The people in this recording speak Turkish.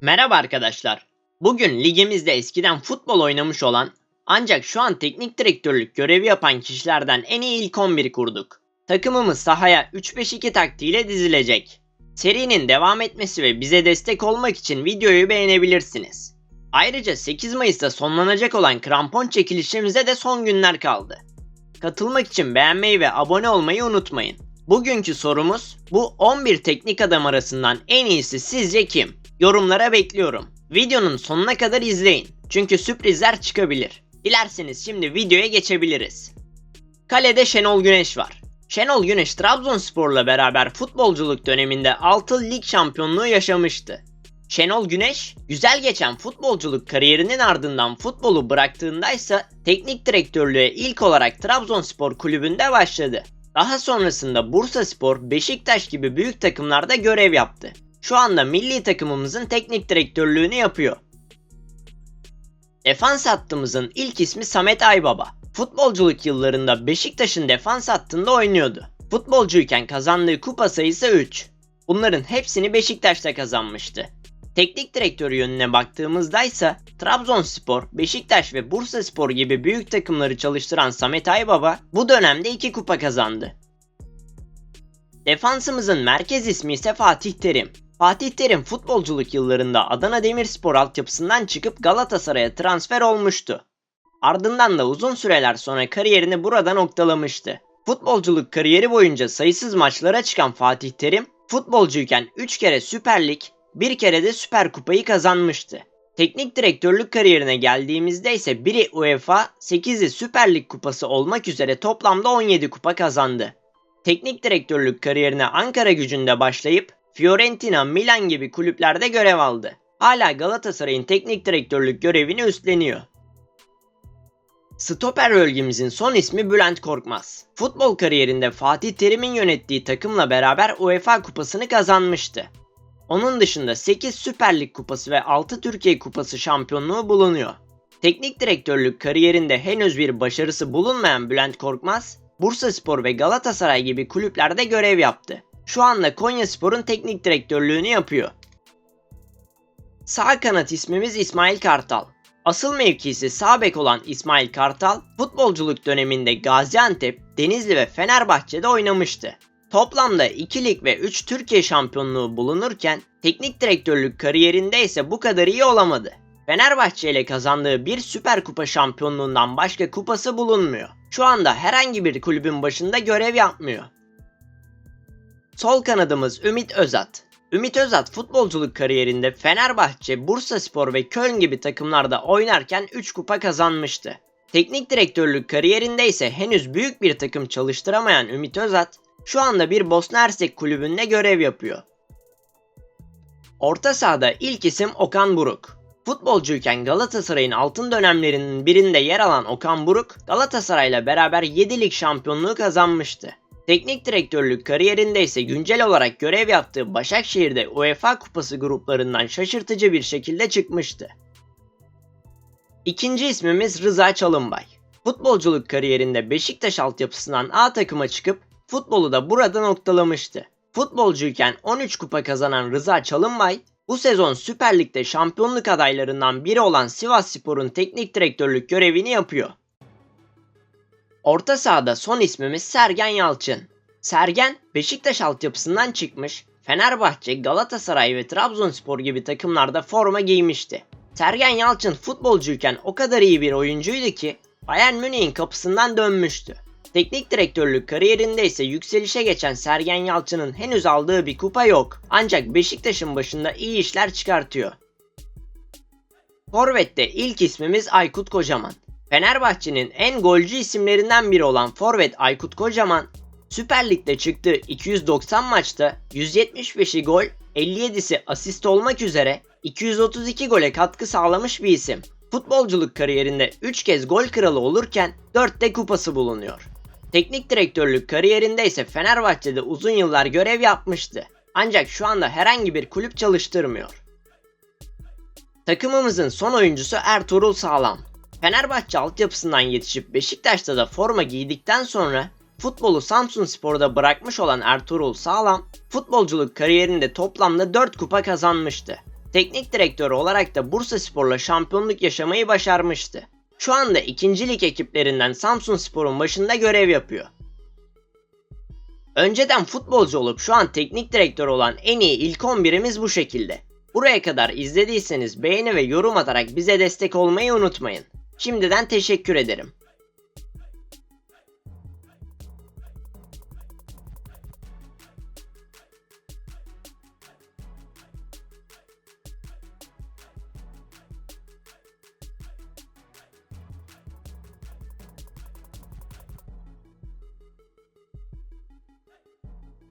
Merhaba arkadaşlar. Bugün ligimizde eskiden futbol oynamış olan ancak şu an teknik direktörlük görevi yapan kişilerden en iyi ilk 11 kurduk. Takımımız sahaya 3-5-2 taktiğiyle dizilecek. Serinin devam etmesi ve bize destek olmak için videoyu beğenebilirsiniz. Ayrıca 8 Mayıs'ta sonlanacak olan krampon çekilişimize de son günler kaldı. Katılmak için beğenmeyi ve abone olmayı unutmayın. Bugünkü sorumuz bu 11 teknik adam arasından en iyisi sizce kim? Yorumlara bekliyorum. Videonun sonuna kadar izleyin. Çünkü sürprizler çıkabilir. Dilerseniz şimdi videoya geçebiliriz. Kalede Şenol Güneş var. Şenol Güneş Trabzonspor'la beraber futbolculuk döneminde 6 lig şampiyonluğu yaşamıştı. Şenol Güneş, güzel geçen futbolculuk kariyerinin ardından futbolu bıraktığında ise teknik direktörlüğe ilk olarak Trabzonspor kulübünde başladı. Daha sonrasında Bursaspor, Beşiktaş gibi büyük takımlarda görev yaptı. Şu anda milli takımımızın teknik direktörlüğünü yapıyor. Defans hattımızın ilk ismi Samet Aybaba. Futbolculuk yıllarında Beşiktaş'ın defans hattında oynuyordu. Futbolcuyken kazandığı kupa sayısı 3. Bunların hepsini Beşiktaş'ta kazanmıştı. Teknik direktör yönüne baktığımızda ise Trabzonspor, Beşiktaş ve Bursaspor gibi büyük takımları çalıştıran Samet Aybaba bu dönemde 2 kupa kazandı. Defansımızın merkez ismi ise Fatih Terim. Fatih Terim futbolculuk yıllarında Adana Demirspor altyapısından çıkıp Galatasaray'a transfer olmuştu. Ardından da uzun süreler sonra kariyerini burada noktalamıştı. Futbolculuk kariyeri boyunca sayısız maçlara çıkan Fatih Terim, futbolcuyken 3 kere Süper Lig, bir kere de Süper Kupayı kazanmıştı. Teknik direktörlük kariyerine geldiğimizde ise biri UEFA, 8'i Süper Lig kupası olmak üzere toplamda 17 kupa kazandı. Teknik direktörlük kariyerine Ankara gücünde başlayıp Fiorentina, Milan gibi kulüplerde görev aldı. Hala Galatasaray'ın teknik direktörlük görevini üstleniyor. Stoper bölgemizin son ismi Bülent Korkmaz. Futbol kariyerinde Fatih Terim'in yönettiği takımla beraber UEFA kupasını kazanmıştı. Onun dışında 8 Süper Lig kupası ve 6 Türkiye kupası şampiyonluğu bulunuyor. Teknik direktörlük kariyerinde henüz bir başarısı bulunmayan Bülent Korkmaz, Bursaspor ve Galatasaray gibi kulüplerde görev yaptı. Şu anda Konyaspor'un teknik direktörlüğünü yapıyor. Sağ kanat ismimiz İsmail Kartal. Asıl mevkisi sağ bek olan İsmail Kartal, futbolculuk döneminde Gaziantep, Denizli ve Fenerbahçe'de oynamıştı. Toplamda 2 lig ve 3 Türkiye şampiyonluğu bulunurken teknik direktörlük kariyerinde ise bu kadar iyi olamadı. Fenerbahçe ile kazandığı bir Süper Kupa şampiyonluğundan başka kupası bulunmuyor. Şu anda herhangi bir kulübün başında görev yapmıyor. Sol kanadımız Ümit Özat. Ümit Özat futbolculuk kariyerinde Fenerbahçe, Bursaspor ve Köln gibi takımlarda oynarken 3 kupa kazanmıştı. Teknik direktörlük kariyerinde ise henüz büyük bir takım çalıştıramayan Ümit Özat, şu anda bir Bosna Hersek kulübünde görev yapıyor. Orta sahada ilk isim Okan Buruk. Futbolcuyken Galatasaray'ın altın dönemlerinin birinde yer alan Okan Buruk, Galatasaray'la beraber 7 lig şampiyonluğu kazanmıştı. Teknik direktörlük kariyerinde ise güncel olarak görev yaptığı Başakşehir'de UEFA Kupası gruplarından şaşırtıcı bir şekilde çıkmıştı. İkinci ismimiz Rıza Çalınbay. Futbolculuk kariyerinde Beşiktaş altyapısından A takıma çıkıp futbolu da burada noktalamıştı. Futbolcuyken 13 kupa kazanan Rıza Çalınbay, bu sezon Süper Lig'de şampiyonluk adaylarından biri olan Sivas Spor'un teknik direktörlük görevini yapıyor. Orta sahada son ismimiz Sergen Yalçın. Sergen, Beşiktaş altyapısından çıkmış, Fenerbahçe, Galatasaray ve Trabzonspor gibi takımlarda forma giymişti. Sergen Yalçın futbolcuyken o kadar iyi bir oyuncuydu ki Bayern Münih'in kapısından dönmüştü. Teknik direktörlük kariyerinde ise yükselişe geçen Sergen Yalçın'ın henüz aldığı bir kupa yok. Ancak Beşiktaş'ın başında iyi işler çıkartıyor. Forvet'te ilk ismimiz Aykut Kocaman. Fenerbahçe'nin en golcü isimlerinden biri olan Forvet Aykut Kocaman, Süper Lig'de çıktığı 290 maçta 175'i gol, 57'si asist olmak üzere 232 gole katkı sağlamış bir isim. Futbolculuk kariyerinde 3 kez gol kralı olurken 4 de kupası bulunuyor. Teknik direktörlük kariyerinde ise Fenerbahçe'de uzun yıllar görev yapmıştı. Ancak şu anda herhangi bir kulüp çalıştırmıyor. Takımımızın son oyuncusu Ertuğrul Sağlam. Fenerbahçe altyapısından yetişip Beşiktaş'ta da forma giydikten sonra Futbolu Samsun Spor'da bırakmış olan Ertuğrul Sağlam, futbolculuk kariyerinde toplamda 4 kupa kazanmıştı. Teknik direktör olarak da Bursa Spor'la şampiyonluk yaşamayı başarmıştı. Şu anda 2. lig ekiplerinden Samsun Spor'un başında görev yapıyor. Önceden futbolcu olup şu an teknik direktör olan en iyi ilk 11'imiz bu şekilde. Buraya kadar izlediyseniz beğeni ve yorum atarak bize destek olmayı unutmayın. Şimdiden teşekkür ederim.